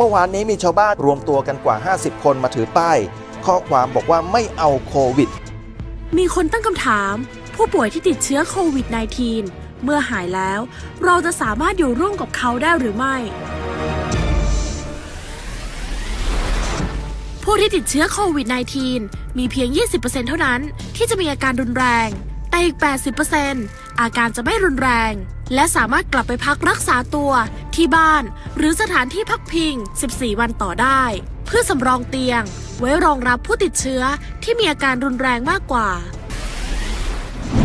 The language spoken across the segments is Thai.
เมื่อวานนี้มีชาวบ้านรวมตัวกันกว่า 50 คนมาถือป้าย ข้อความบอกว่าไม่เอาโควิด มีคนตั้งคำถาม ผู้ป่วยที่ติดเชื้อโควิด -19 เมื่อหายแล้ว เราจะสามารถอยู่ร่วมกับเขาได้หรือไม่ ผู้ที่ติดเชื้อโควิด -19 มีเพียง 20%เท่านั้นที่จะมีอาการรุนแรง แต่อีก 80% อาการจะไม่รุนแรง และสามารถกลับไปพักรักษาตัวที่บ้าน หรือสถานที่พักพิง 14 วันต่อได้ เพื่อสำรองเตียง ไว้รองรับผู้ติดเชื้อที่มีอาการรุนแรงมากกว่า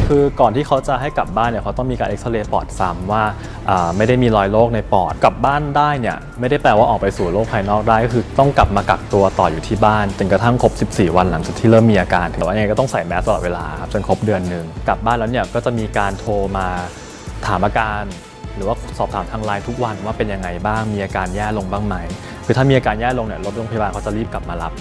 คือก่อนที่เขาจะให้กลับบ้านเนี่ยเขาต้องมีการเอ็กซเรย์ปอดซ้ำว่าอ่า ไม่ได้มีรอยโรคในปอด กลับบ้านได้เนี่ยไม่ได้แปลว่าออกไปสู่โลกภายนอกได้ก็คือต้องกลับมากักตัวต่ออยู่ที่บ้านจนกระทั่งครบ 14 วันหลังจากที่เริ่มมีอาการแต่ว่ายังไงก็ต้องใส่แมสตลอดเวลาครับจนครบเดือนหนึ่งกลับบ้านแล้วเนี่ยก็จะมีการโทรมาถามอาการ หรือว่าสอบถามทางไลน์ทุกวันว่าเป็นยังไงบ้างมีอาการแย่ลงบ้างไหมคือถ้ามีอาการแย่ลงเนี่ยรถโรงพยาบาลเขาจะรีบกลับมารับ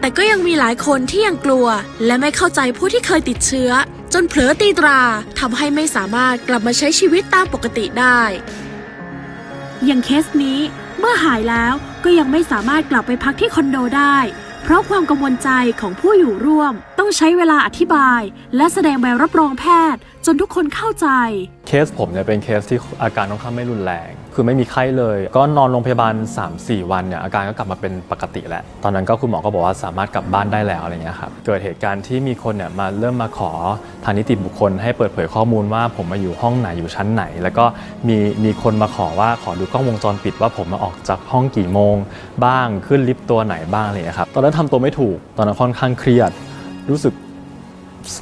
แต่ก็ยังมีหลายคนที่ยังกลัว และไม่เข้าใจผู้ที่เคยติดเชื้อ จนเผลอตีตราทำให้ไม่สามารถกลับมาใช้ชีวิตตามปกติได้ อย่างเคสนี้เมื่อหายแล้วก็ยังไม่สามารถกลับไปพักที่คอนโดได้ เพราะความกังวลใจของผู้อยู่ร่วม ต้องใช้เวลาอธิบาย และแสดงใบรับรองแพทย์ จนทุกคนเข้าใจ เคสผมเนี่ยเป็นเคสที่อาการค่อนข้างไม่รุนแรง คือไม่มีไข้เลย ก็นอนโรงพยาบาล 3-4 วันเนี่ยอาการก็กลับมาเป็นปกติแล้ว ตอนนั้นก็คุณหมอก็บอกว่าสามารถกลับบ้านได้แล้วอะไรเงี้ยครับเกิดเหตุการณ์ที่มีคนเนี่ยมาเริ่มมาขอทางนิติบุคคล ให้เปิดเผยข้อมูลว่าผมมาอยู่ห้องไหนอยู่ชั้นไหน แล้วก็มีมีคนมาขอว่าขอดูกล้องวงจรปิดว่าผมมาออกจากห้องกี่โมง บ้างขึ้นลิฟต์ตัวไหนบ้างอะไรเงี้ยครับตอนนั้นทำตัวไม่ถูกตอนนั้นค่อนข้างเครียดรู้สึก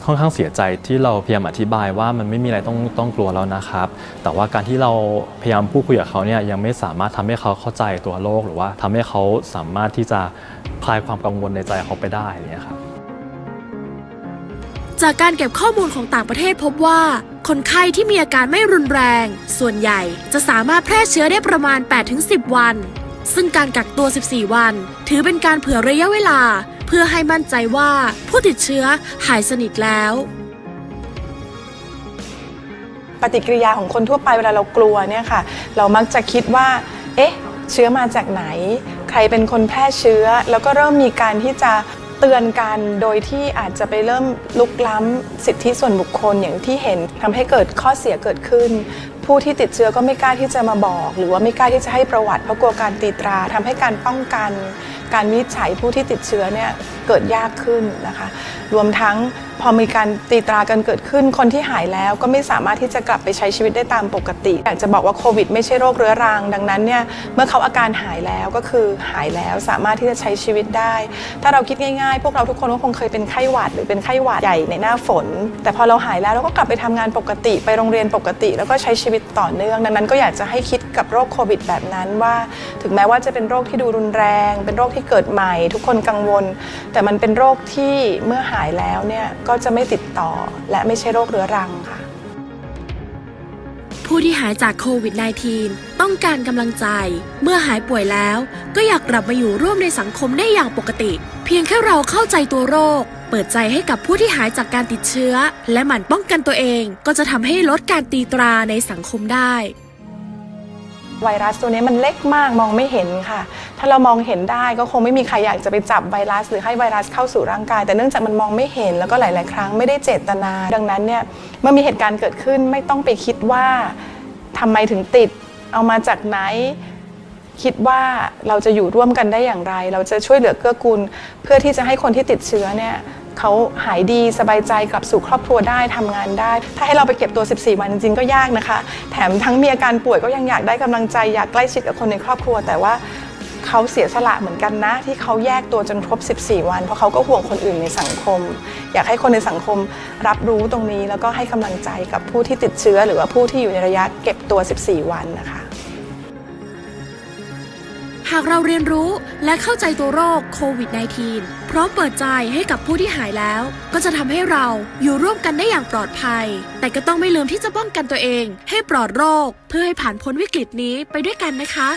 ค่อนข้างเสียใจที่เราพยายามอธิบายว่ามันไม่มีอะไรต้องต้องกลัวแล้วนะครับ แต่ว่าการที่เราพยายามพูดคุยกับเขาเนี่ยยังไม่สามารถทำให้เขาเข้าใจตัวโรคหรือว่าทำให้เขาสามารถที่จะคลายความกังวลในใจเขาไปได้เนี่ยครับจากการเก็บข้อมูลของต่างประเทศพบว่า คนไข้ที่มีอาการไม่รุนแรง ส่วนใหญ่จะสามารถแพร่เชื้อได้ประมาณ 8-10 วัน ซึ่งการกักตัว 14 วัน ถือเป็นการเผื่อระยะเวลา เพื่อให้มั่นใจว่าผู้ติดเชื้อหายสนิทแล้ว ปฏิกิริยาของคนทั่วไปเวลาเรากลัวเนี่ยค่ะ เรามักจะคิดว่า เอ๊ะ เชื้อมาจากไหน ใครเป็นคนแพร่เชื้อ แล้วก็เริ่มมีการที่จะเตือนกันโดยที่อาจจะไปเริ่มลุกล้ำสิทธิส่วนบุคคลอย่างที่เห็นทำให้เกิดข้อเสียเกิดขึ้น ผู้ที่ติดเชื้อก็ไม่กล้าที่จะมาบอก หรือว่าไม่กล้าที่จะให้ประวัติเพราะกลัวการตีตราทำให้การป้องกัน การวินิจฉัยผู้ที่ติดเชื้อเนี่ยเกิดยากขึ้นนะคะ รวมทั้ง พอมีการตีตรากันเกิดขึ้น คนที่หายแล้วก็ไม่สามารถที่จะกลับไปใช้ชีวิตได้ตามปกติอยากจะบอกว่าโควิดไม่ใช่โรคเรื้อรัง ดังนั้นเนี่ยเมื่อเขาอาการหายแล้วก็คือหายแล้วสามารถที่จะใช้ชีวิตได้ ถ้าเราคิดง่ายๆ พวกเราทุกคนก็คงเคยเป็นไข้หวัดหรือเป็นไข้หวัดใหญ่ในหน้าฝน แต่พอเราหายแล้วเราก็กลับไปทำงานปกติ ไปโรงเรียนปกติ แล้วก็ใช้ชีวิตต่อเนื่อง ดังนั้นก็อยากจะให้คิดกับโรคโควิด แบบนั้นว่า ถึงแม้ว่าจะเป็นโรคที่ดูรุนแรง เป็นโรคที่เกิดใหม่ ทุกคนกังวล แต่มันเป็นโรคที่เมื่อหายแล้วเนี่ยก็จะไม่ติดต่อ และไม่ใช่โรคเรื้อรังค่ะ ผู้ที่หายจากโควิด -19 ต้องการกำลังใจ เมื่อหายป่วยแล้ว ก็อยากกลับมาอยู่ร่วมในสังคมได้อย่างปกติ เพียงแค่เราเข้าใจตัวโรค เปิดใจให้กับผู้ที่หายจากการติดเชื้อ และหมั่นป้องกันตัวเอง ก็จะทำให้ลดการตีตราในสังคมได้ ไวรัสตัวนี้มันเล็กมากมองไม่เห็นค่ะ ถ้าเรามองเห็นได้ก็คงไม่มีใครอยากจะไปจับไวรัส หรือให้ไวรัสเข้าสู่ร่างกาย แต่เนื่องจากมันมองไม่เห็นแล้วก็หลาย ๆ ครั้งไม่ได้เจตนา ดังนั้นเนี่ยเมื่อมีเหตุการณ์เกิดขึ้นไม่ต้องไปคิดว่าทำไมถึงติดเอามาจากไหนคิดว่าเราจะอยู่ร่วมกันได้อย่างไร เราจะช่วยเหลือเกื้อกูล เพื่อที่จะให้คนที่ติดเชื้อเนี่ย เขาหายดีสบายใจกลับสู่ครอบครัวได้ทำงานได้ ถ้าให้เราไปเก็บตัว 14 วันจริงๆก็ยากนะคะ แถมทั้งมีอาการป่วยก็ยังอยากได้กำลังใจอยากใกล้ชิดกับคนในครอบครัว แต่ว่าเขาเสียสละเหมือนกันนะ ที่เขาแยกตัวจนครบ 14 วัน เพราะเขาก็ห่วงคนอื่นในสังคม อยากให้คนในสังคมรับรู้ตรงนี้ แล้วก็ให้กำลังใจกับผู้ที่ติดเชื้อ หรือว่าผู้ที่อยู่ในระยะเก็บตัว 14 วันนะคะ หากเราเรียนรู้และเข้าใจตัวโรคโควิด -19 พร้อมเปิดใจให้กับผู้ที่หายแล้ว ก็จะทำให้เราอยู่ร่วมกันได้อย่างปลอดภัย แต่ก็ต้องไม่ลืมที่จะป้องกันตัวเอง ให้ปลอดโรค เพื่อให้ผ่านพ้นวิกฤตนี้ไปด้วยกันนะคะ